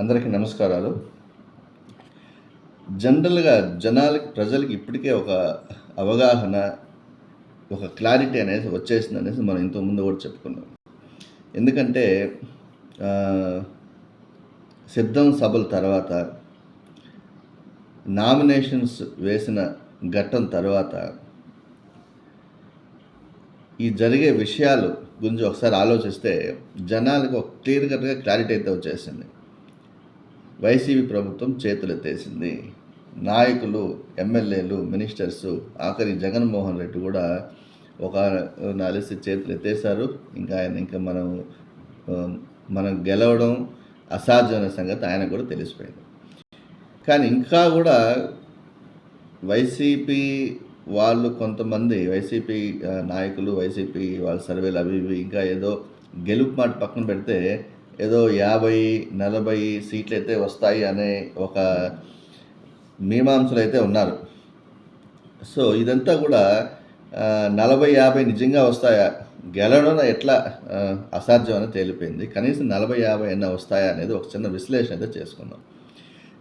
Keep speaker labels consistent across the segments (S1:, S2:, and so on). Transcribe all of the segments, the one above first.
S1: అందరికీ నమస్కారాలు. జనరల్గా జనాలకి ప్రజలకి ఇప్పటికే ఒక అవగాహన ఒక క్లారిటీ అనేది వచ్చేసింది అనేసి మనం ఇంతకుముందు కూడా చెప్పుకున్నాం. ఎందుకంటే సిద్ధం సభల తర్వాత నామినేషన్స్ వేసిన ఘట్టం తర్వాత ఈ జరిగే విషయాలు గురించి ఒకసారి ఆలోచిస్తే జనాలకు ఒక క్లియర్ కట్గా క్లారిటీ అయితే వచ్చేసింది. వైసీపీ ప్రభుత్వం చేతులెత్తేసింది నాయకులు ఎమ్మెల్యేలు మినిస్టర్స్ ఆఖరి జగన్మోహన్ రెడ్డి కూడా ఒక నలిసి చేతులు ఎత్తేసారు ఇంకా ఆయన ఇంకా మనం మనం గెలవడం అసాధ్యమైన సంగతి ఆయన కూడా తెలిసిపోయింది. కానీ ఇంకా కూడా వైసీపీ వాళ్ళు కొంతమంది వైసీపీ నాయకులు వైసీపీ వాళ్ళ సర్వేలు అవి ఇవి ఇంకా ఏదో గెలుపు మాట పక్కన పెడితే ఏదో యాభై నలభై సీట్లు అయితే వస్తాయి అనే ఒక మీమాంసలు అయితే ఉన్నారు. సో ఇదంతా కూడా నలభై యాభై నిజంగా వస్తాయా? గెలవడం ఎట్లా అసాధ్యం అని తేలిపోయింది. కనీసం నలభై యాభై అయినా వస్తాయా అనేది ఒక చిన్న విశ్లేషణ అయితే చేసుకుందాం.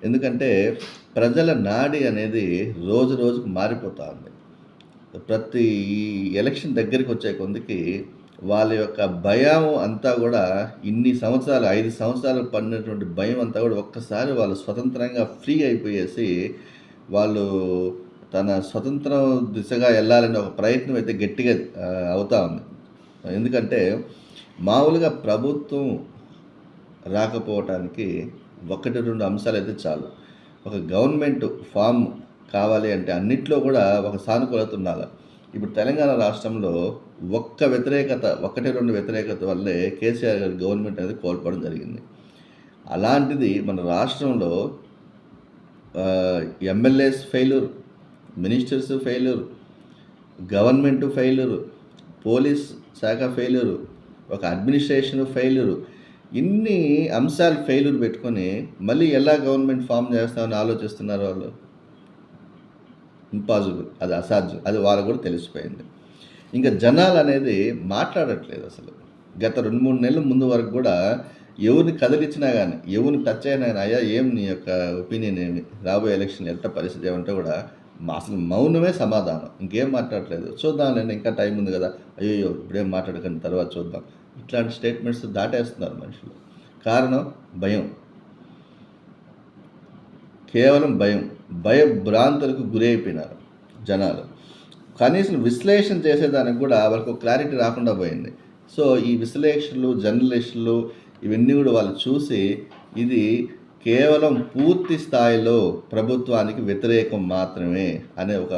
S1: ఎందుకంటే ప్రజల నాడి అనేది రోజు రోజుకు మారిపోతూ ఉంది. ప్రతి ఎలక్షన్ దగ్గరికి వచ్చే కొందికి వాళ్ళ యొక్క భయం అంతా కూడా ఇన్ని సంవత్సరాలు ఐదు సంవత్సరాలు పడినటువంటి భయం అంతా కూడా ఒక్కసారి వాళ్ళు స్వతంత్రంగా ఫ్రీ అయిపోయేసి వాళ్ళు తన స్వతంత్రం దిశగా వెళ్ళాలని ఒక ప్రయత్నం అయితే గట్టిగా అవుతా ఉంది. ఎందుకంటే మామూలుగా ప్రభుత్వం రాకపోవటానికి ఒకటి రెండు అంశాలు అయితే చాలు. ఒక గవర్నమెంట్ ఫామ్ కావాలి అంటే అన్నిట్లో కూడా ఒక సానుకూలత ఉండాలి. ఇప్పుడు తెలంగాణ రాష్ట్రంలో ఒక్క వ్యతిరేకత ఒకటి రెండు వ్యతిరేకత వల్లే కేసీఆర్ గారి గవర్నమెంట్ అనేది కోల్పోవడం జరిగింది. అలాంటిది మన రాష్ట్రంలో MLAs failure ministers failure government failure police శాఖ ఫెయిల్యూర్ ఒక అడ్మినిస్ట్రేషన్ ఫెయిల్యూర్ ఇన్ని అంశాలు ఫెయిల్యూర్ పెట్టుకొని మళ్ళీ ఎలా గవర్నమెంట్ ఫామ్ చేస్తామని ఆలోచిస్తున్నారు వాళ్ళు? ఇంపాసిబుల్ అది అసాధ్యం అది వాళ్ళకు కూడా తెలిసిపోయింది. ఇంకా జనాలు అనేది మాట్లాడట్లేదు అసలు. గత రెండు మూడు నెలల ముందు వరకు కూడా ఎవరిని కదిలిచ్చినా కానీ ఎవరిని టచ్ అయినా కానీ అయ్యా ఏం నీ యొక్క ఒపీనియన్ ఏమి? రాబోయే ఎలక్షన్ ఎంత పరిస్థితి ఏమంటే కూడా మా అసలు మౌనమే సమాధానం ఇంకేం మాట్లాడలేదు చూద్దాంలేండి ఇంకా టైం ఉంది కదా. అయ్యో ఇప్పుడేం మాట్లాడకండి తర్వాత చూద్దాం. ఇట్లాంటి స్టేట్మెంట్స్ దాటేస్తున్నారు మనుషులు. కారణం భయం. కేవలం భయం భయభ్రాంతులకు గురైపోయినారు జనాలు. కనీసం విశ్లేషణ చేసేదానికి కూడా వాళ్ళకు క్లారిటీ రాకుండా పోయింది. సో ఈ విశ్లేషణలు జర్నలిస్టులు ఇవన్నీ కూడా వాళ్ళు చూసి ఇది కేవలం పూర్తి స్థాయిలో ప్రభుత్వానికి వ్యతిరేకం మాత్రమే అనే ఒక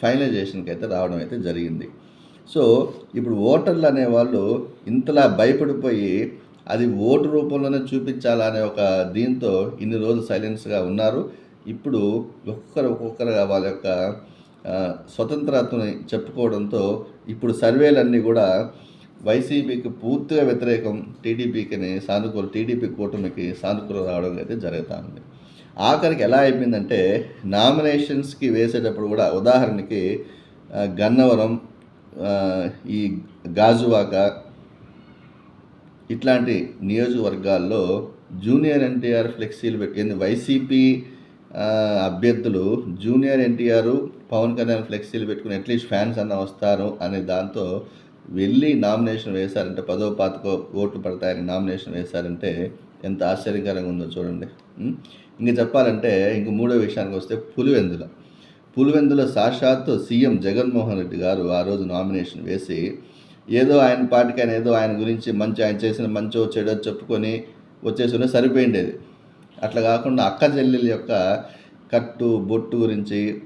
S1: ఫైనలైజేషన్కి అయితే రావడం అయితే జరిగింది. సో ఇప్పుడు ఓటర్లు అనేవాళ్ళు ఇంతలా భయపడిపోయి అది ఓటు రూపంలోనే చూపించాలనే ఒక దీంతో ఇన్ని రోజులు సైలెన్స్గా ఉన్నారు. ఇప్పుడు ఒక్కొక్కరు ఒక్కొక్కరుగా వాళ్ళ యొక్క స్వతంత్రతని చెప్పుకోవడంతో ఇప్పుడు సర్వేలన్నీ కూడా వైసీపీకి పూర్తిగా వ్యతిరేకం టీడీపీకి సానుకూల టీడీపీ కూటమికి సానుకూల రావడం అయితే జరుగుతూ ఉంది ఆఖరికి ఎలా అయిపోయిందంటే నామినేషన్స్కి వేసేటప్పుడు కూడా ఉదాహరణకి గన్నవరం ఈ గాజువాక ఇట్లాంటి నియోజకవర్గాల్లో జూనియర్ ఎన్టీఆర్ ఫ్లెక్సీలు పెట్టి వైసీపీ అభ్యర్థులు జూనియర్ ఎన్టీఆర్ పవన్ కళ్యాణ్ ఫ్లెక్సీలు పెట్టుకుని అట్లీస్ట్ ఫ్యాన్స్ అన్న వస్తారు అనే దాంతో వెళ్ళి నామినేషన్ వేశారంటే పదో పాతకో ఓట్లు పడతాయని నామినేషన్ వేశారంటే ఎంత ఆశ్చర్యకరంగా ఉందో చూడండి. ఇంకా ఇంక చెప్పాలంటే ఇంక మూడో విషయానికి వస్తే పులివెందుల. పులివెందుల సాక్షాత్తు సీఎం జగన్మోహన్ రెడ్డి గారు ఆ రోజు నామినేషన్ వేసి ఏదో ఆయన పాటికి ఆయన ఏదో ఆయన గురించి మంచి ఆయన చేసిన మంచో చెడో చెప్పుకొని వచ్చేసి సరిపోయిండేది అట్లా కాకుండా అక్క చెల్లెల యొక్క కట్టు బొట్టు గురించి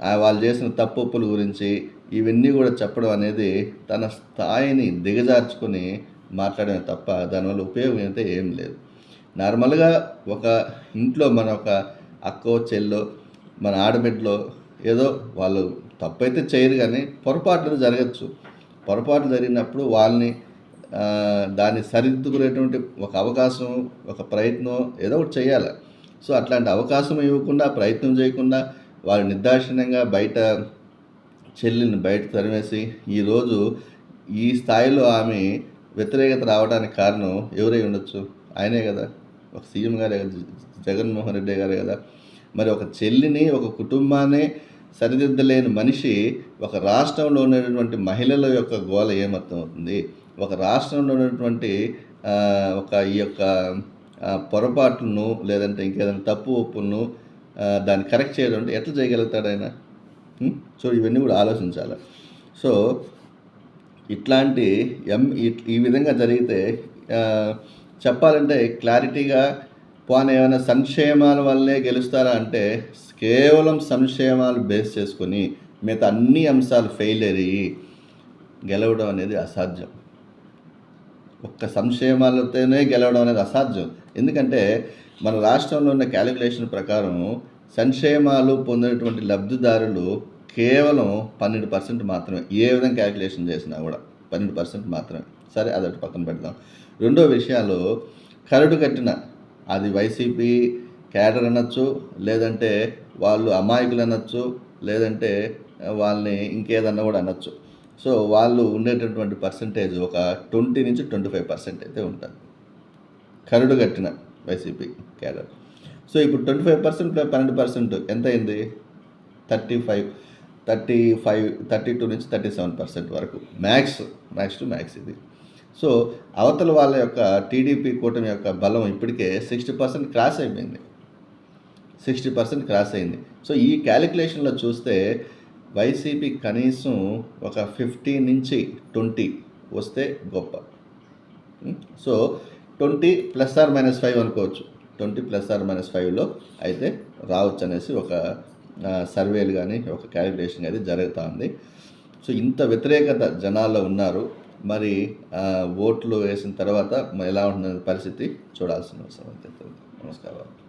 S1: వాళ్ళు చేసిన తప్పుల గురించి ఇవన్నీ కూడా చెప్పడం అనేది తన స్థాయిని దిగజార్చుకొని మాట్లాడమే తప్ప దానివల్ల ఉపయోగం అయితే ఏం లేదు. నార్మల్గా ఒక ఇంట్లో మన ఒక అక్కో చెల్లో మన ఆడబిడ్డలో ఏదో వాళ్ళు తప్పైతే చేయరు కానీ పొరపాట్లు జరగచ్చు. పొరపాటు జరిగినప్పుడు వాళ్ళని దాన్ని సరిదిద్దుకునేటువంటి ఒక అవకాశం ఒక ప్రయత్నం ఏదో ఒకటి చేయాలి. సో అట్లాంటి అవకాశం ఇవ్వకుండా ప్రయత్నం చేయకుండా వాళ్ళు నిర్దాక్షిణ్యంగా బయట చెల్లిని బయట తరిమేసి ఈరోజు ఈ స్థాయిలో ఆమె వ్యతిరేకత రావడానికి కారణం ఎవరై ఉండొచ్చు? ఆయనే కదా. ఒక సీఎం గారే కదా జగన్మోహన్ రెడ్డి గారే కదా. మరి ఒక చెల్లిని ఒక కుటుంబాన్ని సరిదిద్దలేని మనిషి ఒక రాష్ట్రంలో ఉన్నటువంటి మహిళల యొక్క గోల ఏమర్థం అవుతుంది ఒక రాష్ట్రంలో ఉన్నటువంటి ఒక ఈ యొక్క పొరపాటును పొరపాట్లను లేదంటే ఇంకేదైనా తప్పు ఒప్పులను దాన్ని కరెక్ట్ చేయడం అంటే ఎట్లా చేయగలుగుతాడు ఆయన? సో ఇవన్నీ కూడా ఆలోచించాలి. సో ఇట్లాంటి ఎం ఇట్- ఈ విధంగా జరిగితే చెప్పాలంటే క్లారిటీగా పోనీ ఏమైనా సంక్షేమాల వల్లే గెలుస్తారా అంటే కేవలం సంక్షేమాలు బేస్ చేసుకొని మిగతా అన్ని అంశాలు ఫెయిల్ అయ్యి గెలవడం అనేది అసాధ్యం. ఒక్క సంక్షేమాలతోనే గెలవడం అనేది అసాధ్యం. ఎందుకంటే మన రాష్ట్రంలో ఉన్న క్యాలిక్యులేషన్ ప్రకారం సంక్షేమాలు పొందినటువంటి లబ్ధిదారులు కేవలం పన్నెండు పర్సెంట్ మాత్రమే ఏ విధంగా క్యాలిక్యులేషన్ చేసినా కూడా పన్నెండు పర్సెంట్ మాత్రమే. సరే అదొకటి పక్కన పెడదాం. రెండో విషయాలు కరడు కట్టిన అది వైసీపీ క్యాడర్ అనొచ్చు లేదంటే వాళ్ళు అమాయకులు అనొచ్చు లేదంటే వాళ్ళని ఇంకేదన్నా కూడా అనొచ్చు. సో వాళ్ళు ఉండేటటువంటి పర్సంటేజ్ ఒక ట్వంటీ నుంచి ట్వంటీ ఫైవ్ పర్సెంట్ అయితే ఉంటుంది. కరుడు కట్టిన వైసీపీ క్యాడర్. సో ఇప్పుడు ట్వంటీ ఫైవ్ పర్సెంట్ పన్నెండు పర్సెంట్ ఎంత అయింది? Thirty five thirty five thirty two నుంచి థర్టీ సెవెన్ పర్సెంట్ వరకు. మ్యాక్స్ మ్యాక్స్ టు మ్యాక్స్ ఇది. సో అవతల వాళ్ళ యొక్క టీడీపీ కూటమి యొక్క బలం ఇప్పటికే సిక్స్టీ పర్సెంట్ క్రాస్ అయిపోయింది. సిక్స్టీ పర్సెంట్ క్రాస్ అయింది. సో ఈ క్యాలిక్యులేషన్లో చూస్తే వైసీపీ కనీసం ఒక ఫిఫ్టీ నుంచి ట్వంటీ వస్తే గొప్ప. So twenty plus or minus five అనుకోవచ్చు. ట్వంటీ ప్లస్ ఆర్ మైనస్ ఫైవ్లో అయితే రావచ్చు అనేసి ఒక సర్వేలు కానీ ఒక క్యాలిక్యులేషన్ అయితే జరుగుతూ ఉంది సో ఇంత వ్యతిరేకత జనాల్లో ఉన్నారు. మరి ఓట్లు వేసిన తర్వాత ఎలా ఉంటుంది పరిస్థితి చూడాల్సిన అవసరం అయితే నమస్కారం.